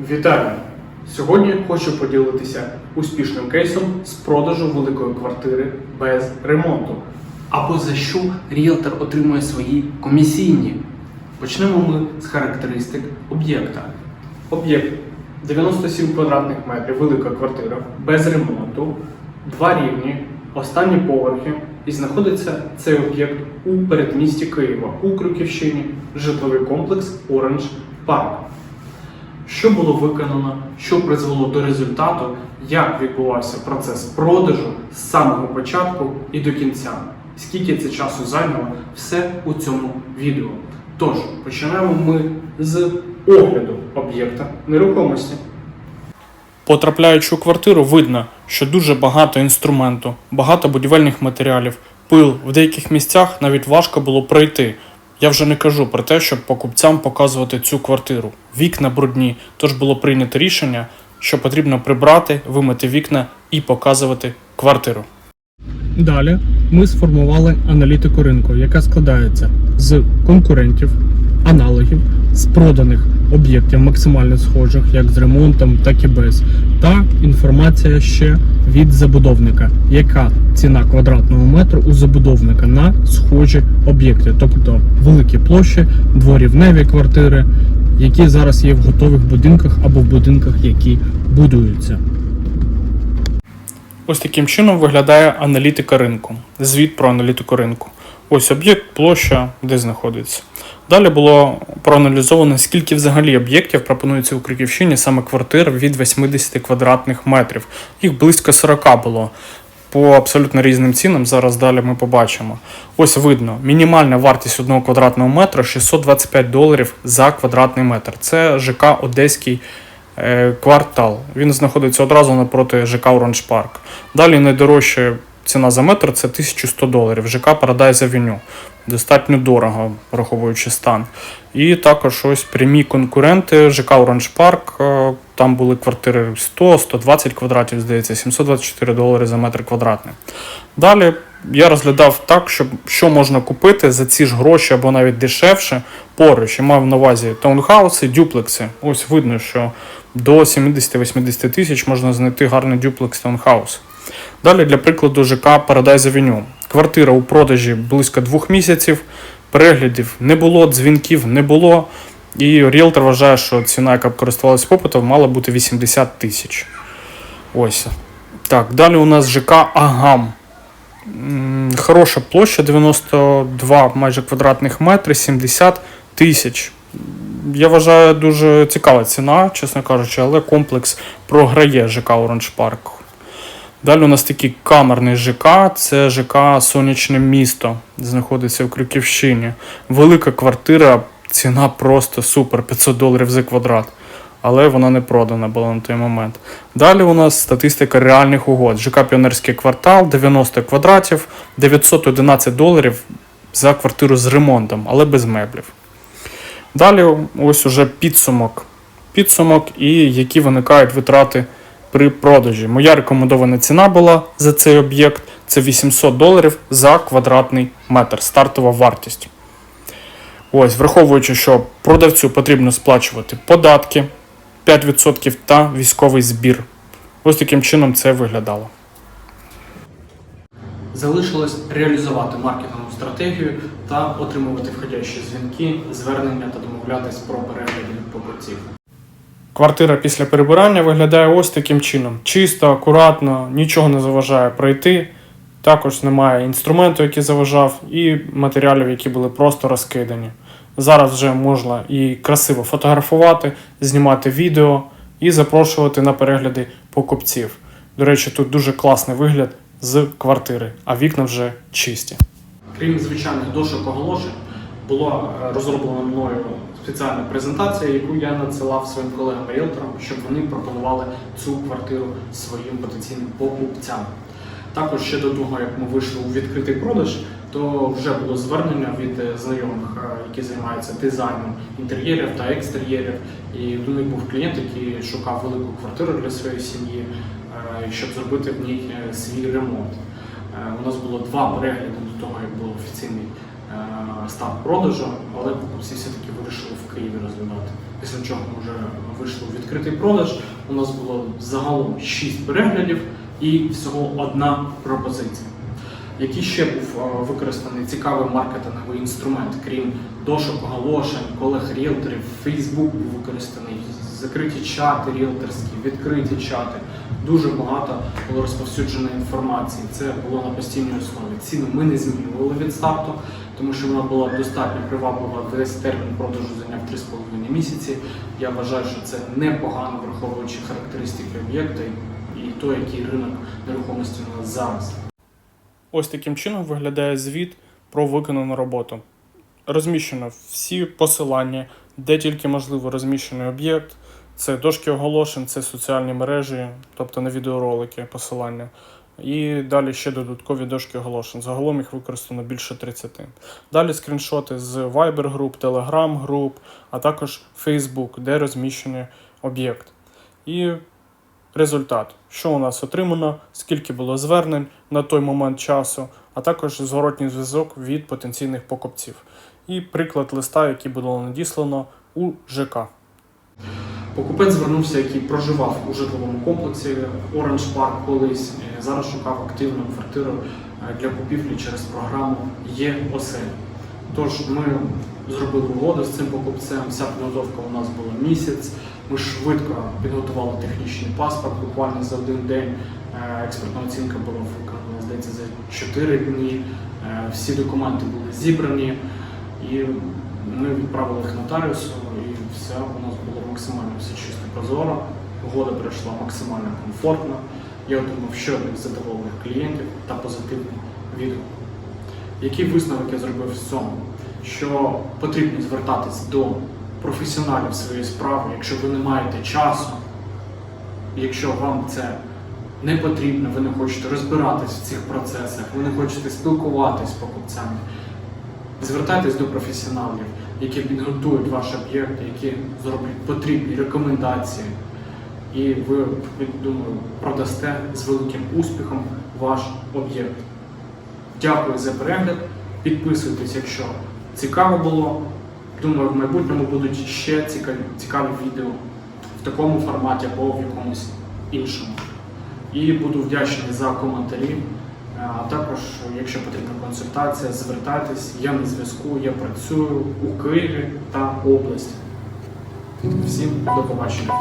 Вітаю! Сьогодні хочу поділитися успішним кейсом з продажу великої квартири без ремонту. Або за що ріелтор отримує свої комісійні. Почнемо ми з характеристик об'єкта. Об'єкт 97 квадратних метрів, велика квартира без ремонту, два рівні, останні поверхи, і знаходиться цей об'єкт у передмісті Києва, у Крюківщині, житловий комплекс Оранж Парк. Що було виконано, що призвело до результату, як відбувався процес продажу з самого початку і до кінця. Скільки це часу зайняло, все у цьому відео. Тож, починаємо ми з огляду об'єкта нерухомості. Потрапляючи у квартиру, видно, що дуже багато інструменту, багато будівельних матеріалів, пил. В деяких місцях навіть важко було пройти. Я вже не кажу про те, щоб покупцям показувати цю квартиру. Вікна брудні, тож було прийнято рішення, що потрібно прибрати, вимити вікна і показувати квартиру. Далі ми сформували аналітику ринку, яка складається з конкурентів, аналогів, з проданих об'єктів максимально схожих, як з ремонтом, так і без, та інформація ще від забудовника, яка ціна квадратного метру у забудовника на схожі об'єкти, тобто великі площі, дворівневі квартири, які зараз є в готових будинках або в будинках, які будуються. Ось таким чином виглядає аналітика ринку. Звіт про аналітику ринку. Ось об'єкт, площа, де знаходиться. Далі було проаналізовано, скільки взагалі об'єктів пропонується у Криківщині саме квартир від 80 квадратних метрів. Їх близько 40 було. По абсолютно різним цінам, зараз далі ми побачимо. Ось видно, мінімальна вартість одного квадратного метра 625 доларів за квадратний метр. Це ЖК Одеський е, квартал. Він знаходиться одразу напроти ЖК Оранж Парк. Далі найдорожча ціна за метр це 1100 доларів. ЖК Paradise Avenue. Достатньо дорого, враховуючи стан. І також ось прямі конкуренти ЖК Оранж Парк. е, Там були квартири 100-120 квадратів, здається, 724 долари за метр квадратний. Далі я розглядав так, щоб що можна купити за ці ж гроші або навіть дешевше поруч. Я мав на увазі таунхауси, дюплекси. Ось видно, що до 70-80 тисяч можна знайти гарний дюплекс таунхаус. Далі, для прикладу, ЖК Paradise Avenue. Квартира у продажі близько двох місяців. Переглядів не було, дзвінків не було. І ріелтор вважає, що ціна, яка б користувалася попитом, мала бути 80 тисяч. Ось. Так, далі у нас ЖК Агам. Хороша площа 92 майже квадратних метри, 70 тисяч. Я вважаю, дуже цікава ціна, чесно кажучи, але комплекс програє ЖК Оранж Парк. Далі у нас такий камерний ЖК, це ЖК Сонячне місто, знаходиться в Крюківщині. Велика квартира, ціна просто супер, 500 доларів за квадрат. Але вона не продана була на той момент. Далі у нас статистика реальних угод. ЖК Піонерський квартал, 90 квадратів, 911 доларів за квартиру з ремонтом, але без меблів. Далі ось уже підсумок. Підсумок і які виникають витрати при продажі. Моя рекомендована ціна була за цей об'єкт це 800 доларів за квадратний метр. Стартова вартість. Ось, враховуючи, що продавцю потрібно сплачувати податки 5% та військовий збір. Ось таким чином це виглядало. Залишилось реалізувати маркетингову стратегію та отримувати входящі дзвінки, звернення та домовлятись про перегляди покупців. Квартира після перебирання виглядає ось таким чином: чисто, акуратно, нічого не заважає пройти. Також немає інструменту, який заважав, і матеріалів, які були просто розкидані. Зараз вже можна і красиво фотографувати, знімати відео і запрошувати на перегляди покупців. До речі, тут дуже класний вигляд з квартири, а вікна вже чисті. Крім звичайних дошок оголошень, була е, розроблена мною спеціальна презентація, яку я надсилав своїм колегам-ріелторам, щоб вони пропонували цю квартиру своїм потенційним покупцям. Також ще до того, як ми вийшли у відкритий продаж, то вже було звернення від е, знайомих, е, які займаються дизайном інтер'єрів та екстер'єрів. І до них був клієнт, який шукав велику квартиру для своєї сім'ї, е, щоб зробити в ній свій ремонт. У нас було два перегляди до того, як був офіційний став продажу, але покупці все-таки вирішили в Києві розглядати. Після чого ми вже вийшли у відкритий продаж. У нас було загалом 6 переглядів і всього одна пропозиція. Який ще був е, використаний цікавий маркетинговий інструмент, крім дошок, оголошень, колег ріелторів, Facebook був використаний, закриті чати ріелторські, відкриті чати. Дуже багато було розповсюджено інформації. Це було на постійній основі. Ціну ми не змінювали від старту, тому що вона була достатньо приваблива. Весь термін продажу зайняв 3,5 місяці. Я вважаю, що це непогано, враховуючи характеристики об'єкта і то, який ринок нерухомості у нас зараз. Ось таким чином виглядає звіт про виконану роботу. Розміщено всі посилання, де тільки можливо розміщений об'єкт. Це дошки оголошень, це соціальні мережі, тобто на відеоролики посилання. І далі ще додаткові дошки оголошень. Загалом їх використано більше 30. Далі скріншоти з Viber груп, Telegram груп, а також Facebook, де розміщений об'єкт. І результат, що у нас отримано, скільки було звернень на той момент часу, а також зворотній зв'язок від потенційних покупців. І приклад листа, який було надіслано у ЖК. Покупець звернувся, який проживав у житловому комплексі Orange Park колись. е, Зараз шукав активну квартиру е, для купівлі через програму Є оселя. Тож ми зробили угоду з цим покупцем. Вся підготовка у нас була місяць. Ми швидко підготували технічний паспорт. Буквально за один день Е, експертна оцінка була виконана, здається, за 4 дні. Всі документи були зібрані, і ми відправили їх нотаріусу, все у нас було максимально все чисто прозоро. Угода пройшла максимально комфортно. Я отримав ще одних задоволених клієнтів та позитивний відгук. Який висновок я зробив з цьому? Що потрібно звертатись до професіоналів своєї справи, якщо ви не маєте часу, якщо вам це не потрібно, ви не хочете розбиратись в цих процесах, ви не хочете спілкуватись з покупцями. Звертайтесь до професіоналів, які підготують ваш об'єкт, які зроблять потрібні рекомендації, і ви, думаю, продасте з великим успіхом ваш об'єкт. Дякую за перегляд. Підписуйтесь, якщо цікаво було. Думаю, в майбутньому будуть ще цікаві, цікаві відео в такому форматі або в якомусь іншому. І буду вдячний за коментарі. Якщо потрібна консультація, звертайтесь. Я на зв'язку, я працюю у Києві та області. Всім до побачення.